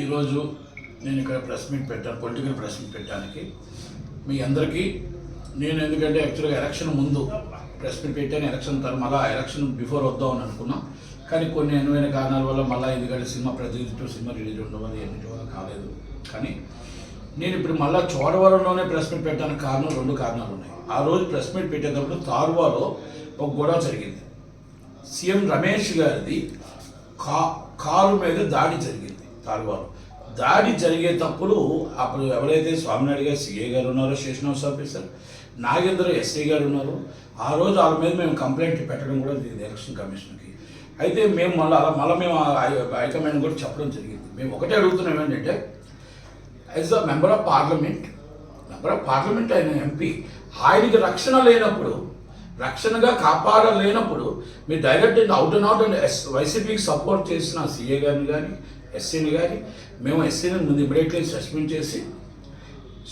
ఈరోజు నేను ఇక్కడ ప్రెస్ మీట్ పెట్టాను పొలిటికల్ ప్రెస్ మీట్ పెట్టడానికి. మీ అందరికీ నేను ఎందుకంటే యాక్చువల్గా ఎలక్షన్ ముందు ప్రెస్ మీట్ పెట్టాను ఎలక్షన్ తర్వాత మళ్ళీ ఎలక్షన్ బిఫోర్ వద్దామని అనుకున్నాం. కానీ కొన్ని అనువైన కారణాల వల్ల మళ్ళీ ఎందుకంటే సినిమా ప్రజలు సినిమా రిలీజ్ ఉండడం వల్ల ఎన్నిటి వల్ల కాలేదు. కానీ నేను ఇప్పుడు మళ్ళీ చోడవరంలోనే ప్రెస్ మీట్ పెట్టడానికి కారణం రెండు కారణాలు ఉన్నాయి. ఆ రోజు ప్రెస్ మీట్ పెట్టేటప్పుడు తార్వాలో ఒక గొడవ జరిగింది. సీఎం రమేష్ గారిది కా కారు మీద దాడి జరిగింది. తార్వాలో దాడి జరిగేటప్పుడు అప్పుడు ఎవరైతే స్వామినాయుడు గారు సిఏ గారు ఉన్నారో స్టేషన్ ఆఫీసర్ నాగేంద్ర ఎస్ఐ గారు ఉన్నారు ఆ రోజు వాళ్ళ మీద మేము కంప్లైంట్ పెట్టడం కూడా జరిగింది ఎలక్షన్ కమిషన్కి. అయితే మేము మళ్ళీ అలా మళ్ళీ మేము హైకమాండ్ కూడా చెప్పడం జరిగింది. మేము ఒకటే అడుగుతున్నాం ఏంటంటే as a member of parliament member of parliament ఆయన ఎంపీ ఆయనకి రక్షణ లేనప్పుడు రక్షణగా కాపాడలేనప్పుడు మీరు direct out and out and S వైసీపీకి సపోర్ట్ చేసిన సీఏ గారిని కానీ ఎస్సీని కానీ మేము ఎస్సీని ముందు ఇమీడియట్లీ సస్పెండ్ చేసి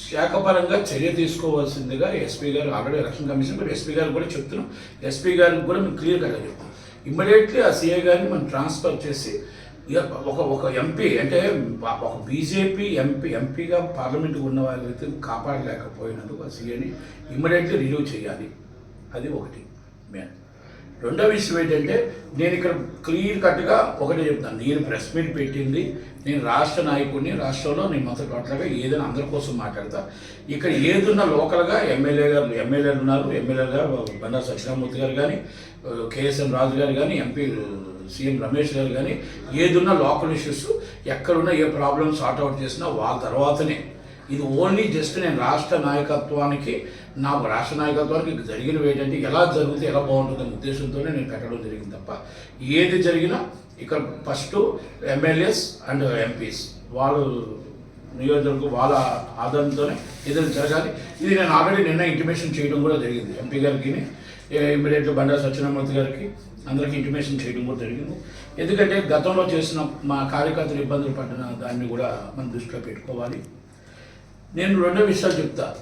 శాఖపరంగా చర్య తీసుకోవాల్సిందిగా ఎస్పీ గారు ఆల్రెడీ ఎలక్షన్ కమిషన్ మీరు ఎస్పీ గారు కూడా చెప్తున్నాం. ఎస్పీ గారికి కూడా మేము క్లియర్ కట్గా చెప్తాం ఇమ్మీడియట్లీ ఆ సీఏ గారిని మనం ట్రాన్స్ఫర్ చేసి ఇక ఒక ఒక ఎంపీ అంటే ఒక బీజేపీ ఎంపీ ఎంపీగా పార్లమెంట్కి ఉన్న వాళ్ళైతే కాపాడలేకపోయినందుకు ఆ సీఏని ఇమ్మీడియట్లీ రిలీవ్ చేయాలి. అది ఒకటి మెయిన్ రెండో విషయం ఏంటంటే నేను ఇక్కడ క్లియర్ కట్గా ఒకటే చెప్తాను. నేను ప్రెస్ మీట్ పెట్టింది నేను రాష్ట్ర నాయకుడిని రాష్ట్రంలో నేను మొత్తం టోటల్గా ఏదైనా అందరి కోసం మాట్లాడతా. ఇక్కడ ఏదున్నా లోకల్గా ఎమ్మెల్యే గారు ఎమ్మెల్యేలు ఉన్నారు. ఎమ్మెల్యే గారు బండారు సత్యనామూర్తి గారు కానీ కేఎస్ఎం రాజు గారు కానీ ఎంపీ సీఎం రమేష్ గారు కానీ ఏదున్నా లోకల్ ఇష్యూస్ ఎక్కడున్నా ఏ ప్రాబ్లమ్ సార్ట్ అవుట్ చేసినా వాళ్ళ తర్వాతనే ఇది ఓన్లీ జస్ట్ నేను రాష్ట్ర నాయకత్వానికి నా రాష్ట్ర నాయకత్వానికి జరిగినవి ఏంటంటే ఎలా జరిగితే ఎలా బాగుంటుందనే ఉద్దేశంతోనే నేను పెట్టడం జరిగింది తప్ప ఏది జరిగినా ఇక్కడ ఫస్ట్ ఎమ్మెల్యేస్ అండ్ ఎంపీస్ వాళ్ళు నియోజకవర్గం వాళ్ళ ఆధారంతోనే ఏదైనా జరగాలి. ఇది నేను ఆల్రెడీ నిన్న ఇంటిమేషన్ చేయడం కూడా జరిగింది ఎంపీ గారికి ఇమీడియట్గా బండా సత్యనారాయణ గారికి అందరికీ ఇంటిమేషన్ చేయడం కూడా జరిగింది. ఎందుకంటే గతంలో చేసిన మా కార్యకర్తలు ఇబ్బందులు పడిన దాన్ని కూడా మనం దృష్టిలో పెట్టుకోవాలి. నేను రెండో విషయాలు చెప్తా.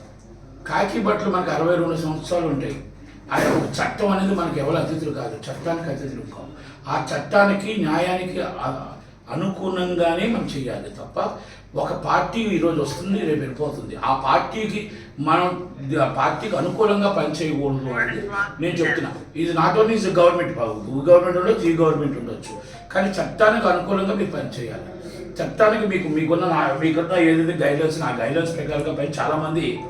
కాకి బట్టలు మనకు అరవై రెండు సంవత్సరాలు ఉంటాయి. ఆ ఒక చట్టం అనేది మనకి ఎవరు అతిథులు కాదు. చట్టానికి అతిథులు కావు. ఆ చట్టానికి న్యాయానికి అనుకూలంగానే అనుగుణంగానే మనం చేయాలి తప్ప ఒక పార్టీ ఈరోజు వస్తుంది రేపు వెళ్ళిపోతుంది. ఆ పార్టీకి మనం ఆ పార్టీకి అనుకూలంగా పనిచేయకూడదు అని నేను చెప్తున్నా. ఇది not only government Babu government ఉండొచ్చు ఈ గవర్నమెంట్ ఉండొచ్చు. కానీ చట్టానికి అనుకూలంగా మీరు పనిచేయాలి. చట్టానికి మీకు మీకున్న నా- మీకున్న ఏదైతే గైడ్లైన్స్ ఆ గైడ్లైన్స్ ప్రకారంగా పని చాలామంది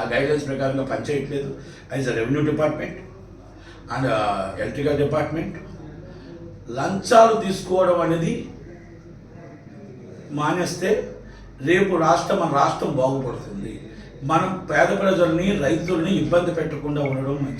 ఆ గైడ్లైన్స్ ప్రకారంగా పనిచేయట్లేదు. As a revenue department and electrical department లంచాలు తీసుకోవడం అనేది మానేస్తే రేపు రాష్ట్రం మన రాష్ట్రం బాగుపడుతుంది. మనం పేద ప్రజల్ని రైతుల్ని ఇబ్బంది పెట్టకుండా ఉండడం మంచిది.